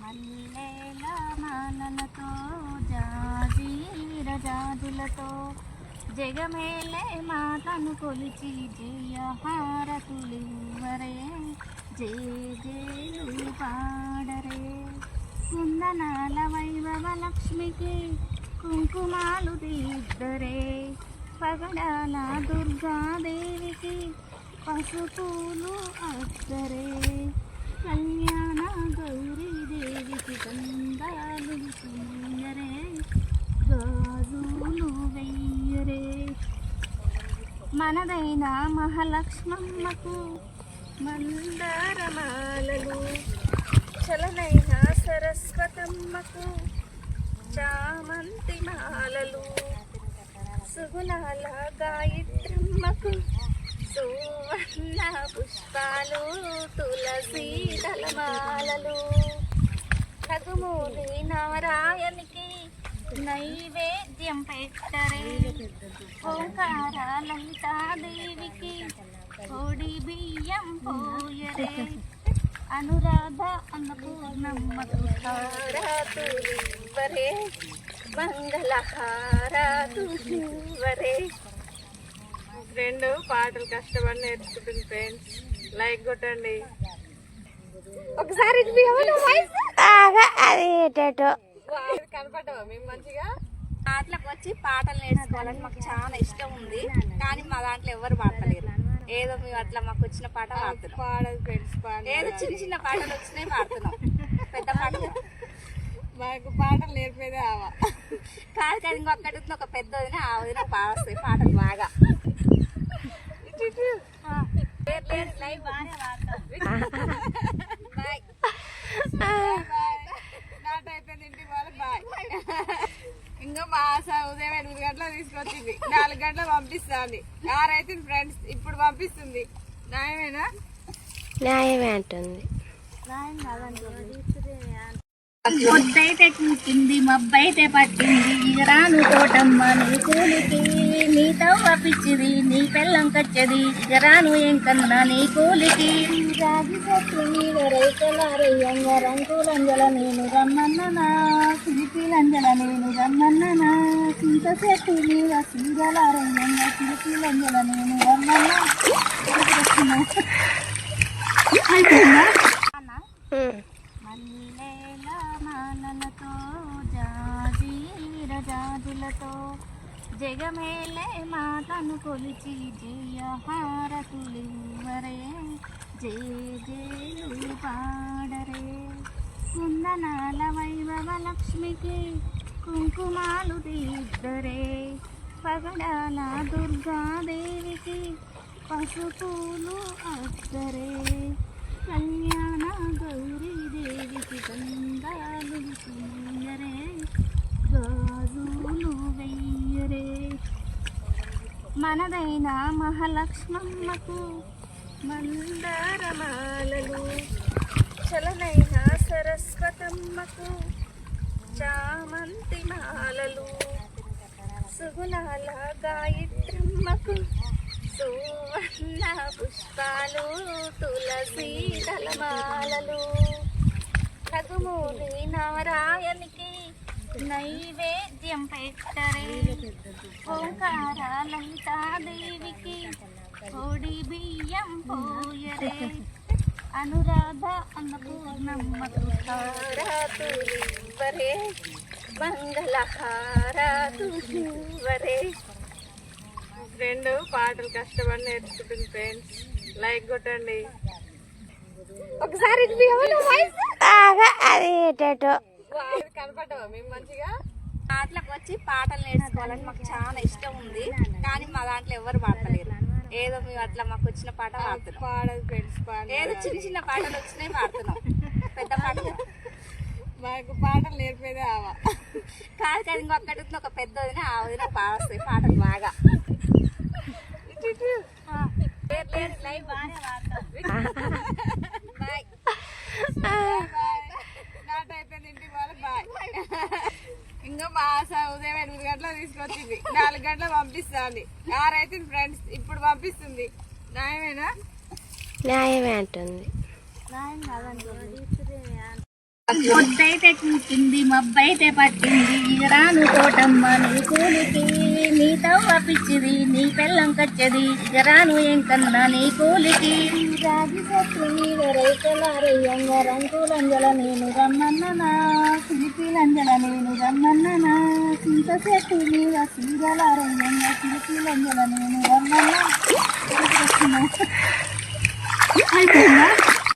మల్లెల మాలలతో జాజీర జాజులతో జగమేలే మాతను కొలిచి జయ హారతులివ్వరే జయ జయలు పాడరే కుందనాల వైభవ లక్ష్మికి కుంకుమాలు తీద్దరే. పగడాల దుర్గాదేవికి పసుపులు అద్దరే. కళ్యాణ గౌరీదేవికి గంధాలు సుందరే గాజులు వెయ్యరే మనదైన మహాలక్ష్మమ్మకు మందారమాలలు చలనైన సరస్వతమ్మకు చామంతి మాలలు సుగుణాల గాయత్రమ్మకు సువర్ణ పుష్పాలు తులసి తలమాలలు. రఘుమూలి నారాయణకి నైవేద్యం పెట్టరే. ఓంకార లలితాదేవికి కోడి బియ్యం పోయరే. అనురాధ అన్నపూర్ణమ్మకు హారతులివ్వరే మంగళహారతులివ్వరే. ఫ్రెండ్ పాటలు కష్టపడి నేర్చుకుంటుంది ఫ్రెండ్స్ లైక్ కొట్టండి. ఒకసారి అది ఏటేటో. కనపడ్డావా మేము మంచిగా పాటలకు వచ్చి పాటలు నేర్చుకోవాలని మాకు చాలా ఇష్టం ఉంది. కానీ మా దాంట్లో ఎవరు పాడతలేరు. ఏదో మేము అట్లా మాకు వచ్చిన పాట పాడుతున్నాం. ఏదో చిన్న చిన్న పాటలు వచ్చినాయి పాడుతున్నాం. పెద్ద పాటలు. మాకు పాటలు నేర్పేదే ఆవా. కాదు కాదు ఇంకొకటి ఉంది, ఒక పెద్ద వదిన ఆ వదిన పాడతాయి పాటలు బాగా. ఇంకా మా ఉదయం ఎనిమిది గంటలకు తీసుకొచ్చింది. నాలుగు గంటలకు పంపిస్తుంది. ఆరైతే ఫ్రెండ్స్ ఇప్పుడు పంపిస్తుంది. న్యాయమేనా న్యాయమే అంటుంది. పొద్దైతే కూర్చుంది మబ్బైతే పట్టింది ఇగరాను తోటమ్మ నీ కూలికి నీ తవ్వ పిచ్చిది నీ పెళ్ళం కచ్చది ఇగరాను ఎంకన్నా నీ కూలికి. రాగి చెట్టు మీద రైతులారయ్యంగ రంగులంజల నేను రమ్మన్ననా సిరిపిలంజల నేను రమ్మన్ననా చింత చెట్టు మీద సీరలారయ్యంగ సిరిపిలంజల నేను రమ్మన్నా అయిపోయిందా? మల్లెల మాలలతో జాజీర జాజులతో జగమేలే మాతను కొలిచి జయ హారతులివ్వరే జయ జేలు పాడరే కుందనాల వైభవ లక్ష్మికి కుంకుమాలు తీద్దరే. పగడాల దుర్గాదేవికి పసుపులు అద్దరే. కళ్యాణ గౌరీ గంధాలు సుందరే గాజులు వెయ్యరే మనదైన మహాలక్ష్మమ్మకు మందారమాలలు చలనైన సరస్వతమ్మకు చామంతి మాలలు సుగుణాల గాయత్రమ్మకు సువర్ణ పుష్పాలు తులసి దళమాలలు రఘుమూలి నారాయణికి నైవేద్యం పెట్టరే. ఓంకార లలితాదేవికి కోడి బియ్యం పోయరే. అనురాధ అన్నపూర్ణమ్మకు హారతులివ్వరే మంగళహారతులివ్వరే. ఫ్రెండ్ పాటలు కష్టపడి నేర్చుకుంటుంది ఫ్రెండ్స్. లైక్ కొట్టండి. ఒకసారి అది ఏటేటో. కనపడ్డావా మేము మంచిగా పాటలకు వచ్చి పాటలు నేర్చుకోవాలని మాకు చాలా ఇష్టం ఉంది. కానీ మా దాంట్లో ఎవరు పాడతలేరు. ఏదో మేము అట్లా మాకు వచ్చిన పాట పాడదు ఫ్రెండ్స్ ఏదో చిన్న చిన్న పాటలు వచ్చినాయి పాడుతున్నాం. పెద్ద పాటలు మాకు పాటలు నేర్పేదే ఆవా. కాదు కాదు ఇంకొకటి ఒక పెద్ద వదిన ఆ వదిన పాడతాయి పాటలు బాగా. ఇంకా మా ఆశ ఉదయం ఎనిమిది గంటలకు తీసుకొచ్చింది. నాలుగు గంటలకు పంపిస్తుంది. ఆరైతే ఫ్రెండ్స్ ఇప్పుడు పంపిస్తుంది. న్యాయమేనా న్యాయమే అంటుంది. పొద్దైతే కూర్చుంది మబ్బైతే పట్టింది. ఇగరాను తోటమ్మ నీ కూలికి నీ తవ్వ పిచ్చిది నీ పెళ్ళం కచ్చది. ఇగరాను ఏం కన్నా నీ కూలికి. మీద రైతులారయ్యంగ రంగులంజల నేను రమ్మన్ననా సిరిపిలంజల నేను రమ్మన్ననా చింత చెట్టు మీద సీరలారయ్యంగ సిరిపిలంజల నేను రమ్మన్నా అయిపోయిందా